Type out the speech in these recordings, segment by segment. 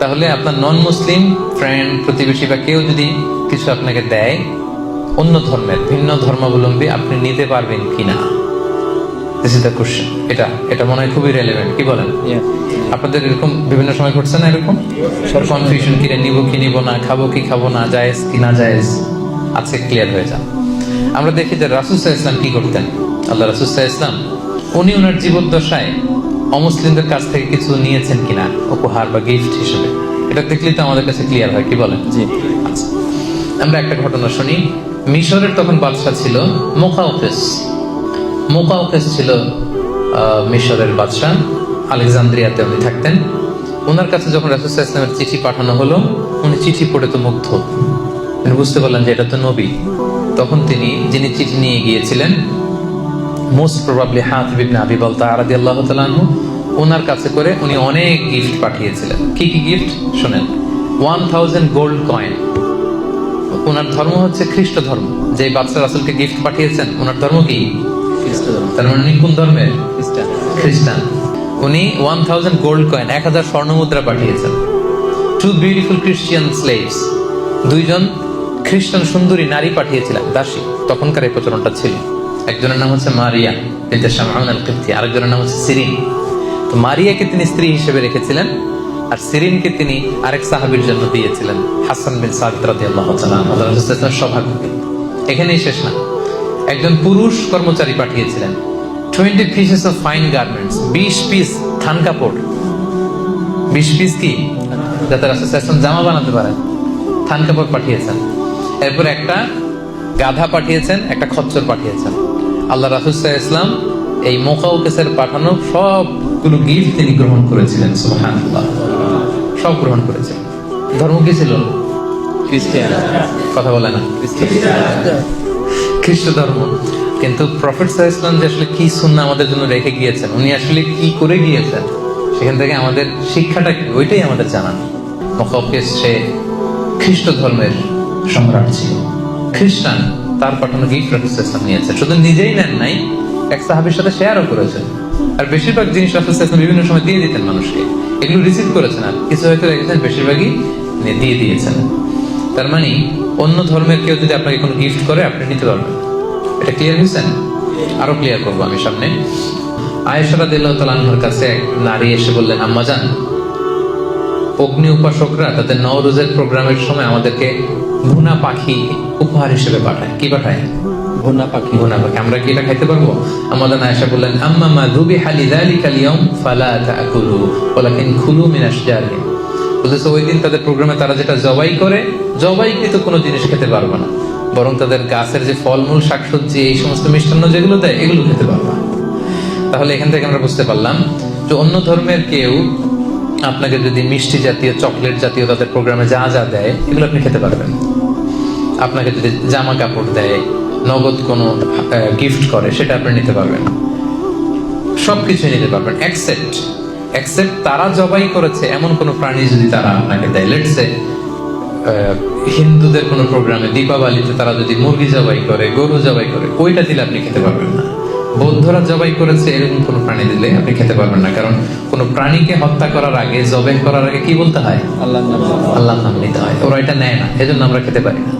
তাহলে আপনার নন মুসলিম ফ্রেন্ড প্রতিবেশী বা কেউ যদি কিছু আপনাকে দেয় অন্য ধর্মের ভিন্ন ধর্মাবলম্বী আপনি নিতে পারবেন কিনা? দিস ইজ দ্য কোশ্চেন এটা এটা মনে হয় খুবই রেলেভেন্ট কি বলেন? আপনাদের এরকম বিভিন্ন সময় ঘটছে না এরকম? কনফিউশন কিনে নিব কি নিব না খাব কি খাব না জায়েজ কি না জায়েজ? আজকে ক্লিয়ার হয়ে যান আমরা দেখি যে রাসুসাহ ইসলাম কি করতেন? আল্লাহ রাসুসাহ ইসলাম উনি ওনার জীবদ্দশায় অমুসলিমদের কাছ থেকে কিছু নিয়েছেন কিনা? উপহার বা গিফট হিসেবে। এটা দেখলেই তো আমাদের কাছে ক্লিয়ার হয় কি বলেন? জি। আচ্ছা। আমরা একটা ঘটনা শুনি। মিশরের তখন বাদশাহ ছিল মোকাউকেস মোকাউকেস ছিল মিশরের বাদশাহ। আলেকজান্দ্রিয়াতে উনি থাকতেন। ওনার কাছে যখন রাসুসাহ ইসলামের চিঠি পাঠানো হলো উনি চিঠি পড়ে তো মুগ্ধ। তিনি বুঝতে পারলেন যে এটা তো নবী। তখন তিনি যিনি চিঠি নিয়ে গিয়েছিলেন মোস্ট প্রবাবলি হাত বিবনে আবি বলতা আরাদি আল্লাহ তালানহু ওনার কাছে করে উনি অনেক গিফট পাঠিয়েছিলেন। কি কি গিফট শোনেন। ওয়ান থাউজেন্ড গোল্ড কয়েন ওনার ধর্ম হচ্ছে খ্রিস্ট ধর্ম। যে বাদশাহ রাসুলকে গিফট পাঠিয়েছেন ওনার ধর্ম কি? তার মানে উনি কোন ধর্মের? খ্রিস্টান। উনি ওয়ান থাউজেন্ড গোল্ড কয়েন এক হাজার স্বর্ণ মুদ্রা পাঠিয়েছেন। টু বিউটিফুল খ্রিস্টিয়ান স্লেভস দুইজন খ্রিস্টান সুন্দরী নারী পাঠিয়েছিলেন দাসী। তখনকার এই প্রচলনটা ছিল। একজনের নাম হচ্ছে মারিয়া আল আরেকজনের নাম হচ্ছে সিরিন। তো মারিয়াকে তিনি স্ত্রী হিসেবে রেখেছিলেন, আর সিরিনকে তিনি আরেক সাহাবীর জন্য দিয়েছিলেন, হাসান বিন সাবিত রাদিয়াল্লাহু আল্লাহ সভাপতি এখানেই শেষ না। একজন পুরুষ কর্মচারী পাঠিয়েছিলেন। Twenty pieces of fine garments বিশ পিস থান কাপড়। বিশ পিস কি? যাতে রাসুল জামা বানাতে পারেন। থান কাপড় পাঠিয়েছেন। এরপর একটা গাধা পাঠিয়েছেন, একটা খচ্চর পাঠিয়েছেন। আল্লাহ রাসুল ইসলাম এই মোকাউকেসের পাঠানো সবগুলো গিফট তিনি গ্রহণ করেছিলেন সুবহানাল্লাহ। সব গ্রহণ করেছেন। ধর্ম কি ছিল? খ্রিস্টান। কথা বলে না। খ্রিস্ট ধর্ম। কিন্তু প্রফেট ইসলাম যে আসলে কি সুন্না আমাদের জন্য রেখে গিয়েছেন উনি আসলে কি করে গিয়েছেন সেখান থেকে আমাদের শিক্ষাটা কি? ওইটাই আমাদের জানান মকাউকেস সে খ্রিস্ট ধর্মের সম্রাট ছিল। খ্রিস্টান তার পাঠানো গিফট রাসুল ইসলাম নিয়েছে। শুধু নিজেই নেন নাই এক সাহাবির সাথে শেয়ারও করেছেন। আর বেশিরভাগ জিনিস রাসুল বিভিন্ন সময় দিয়ে দিতেন মানুষকে। এগুলো রিসিভ করেছেন আর। কিছু হয়তো রেখেছেন বেশিরভাগই দিয়ে দিয়েছেন। তার মানে অন্য ধর্মের কেউ যদি আপনাকে কোনো গিফট করে, আপনি নিতে পারবেন। এটা ক্লিয়ার হয়েছেন আরও ক্লিয়ার করব আমি সামনে। আয়েশারা দিল্লাহ তালানহর কাছে এক নারী এসে বললেন, আম্মা জান, অগ্নি উপাসকরা তাদের নওরোজের প্রোগ্রামের সময় আমাদেরকে ভুনা পাখি উপহার হিসেবে পাঠায়। কি পাঠায়? ভুনা পাখি ভুনা পাখি আমরা কি এটা খাইতে পারব? আমাদের আয়েশা বললেন, আম্মা মা দুবি হালি যালিকা লিয়াউম ফালা তাকুলু ওয়ালাকিন খুলু মিন আশজারিহিম বলতেছে, ওই দিন তাদের প্রোগ্রামে তারা যেটা জবাই করে, জবাইকৃত কোনো জিনিস খেতে পারবে না। বরং তাদের গাছের যে ফলমূল, শাকসবজি, এই সমস্ত মিষ্টান্ন যেগুলো দেয়, এগুলো খেতে পারবে তাহলে এখান থেকে আমরা বুঝতে পারলাম যে অন্য ধর্মের কেউ আপনাকে যদি মিষ্টি জাতীয়, চকলেট জাতীয় তাদের প্রোগ্রামে যা যা দেয়, এগুলো আপনি খেতে পারবেন আপনাকে যদি জামা কাপড় দেয় নগদ কোনো গিফট করে সেটা আপনি নিতে পারবেন। সবকিছু নিতে পারবেন অ্যাকসেপ্ট অ্যাকসেপ্ট তারা জবাই করেছে এমন কোনো প্রাণী যদি তারা আপনাকে দেয়। লেটসে হিন্দুদের কোনো প্রোগ্রামে দীপাবলিতে তারা যদি মুরগি জবাই করে গরু জবাই করে ওইটা দিলে আপনি খেতে পারবেন না। বৌদ্ধরা জবাই করেছে এরকম কোনো প্রাণী দিলে আপনি খেতে পারবেন না। কারণ কোনো প্রাণীকে হত্যা করার আগে জবাই করার আগে কি বলতে হয়? আল্লাহ আল্লাহ নাম নিতে হয়। ওরা এটা নেয় না এজন্য আমরা খেতে পারি না।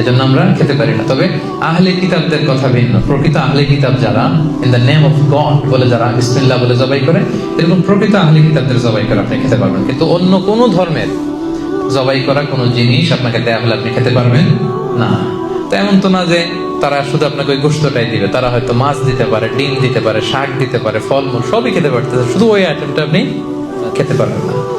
এজন্য আমরা খেতে পারি না। তবে আহলে কিতাবদের কথা ভিন্ন। প্রকৃত আহলে কিতাব যারা in the name of God বলে যারা, বিসমিল্লাহ বলে জবাই করে, এরকম প্রকৃত আহলে কিতাবদের জবাই করে আপনি খেতে পারবেন। কিন্তু অন্য কোনো ধর্মের জবাই করা কোনো জিনিস আপনাকে দেয়া হলে আপনি খেতে পারবেন না। তো এমন তো না যে তারা শুধু আপনাকে ওই গোস্তটাই দিবে। তারা হয়তো মাছ দিতে পারে, ডিম দিতে পারে, শাক দিতে পারে, ফলমূল, সবই খেতে পারতেছে। শুধু ওই আইটেমটা আপনি খেতে পারবেন না।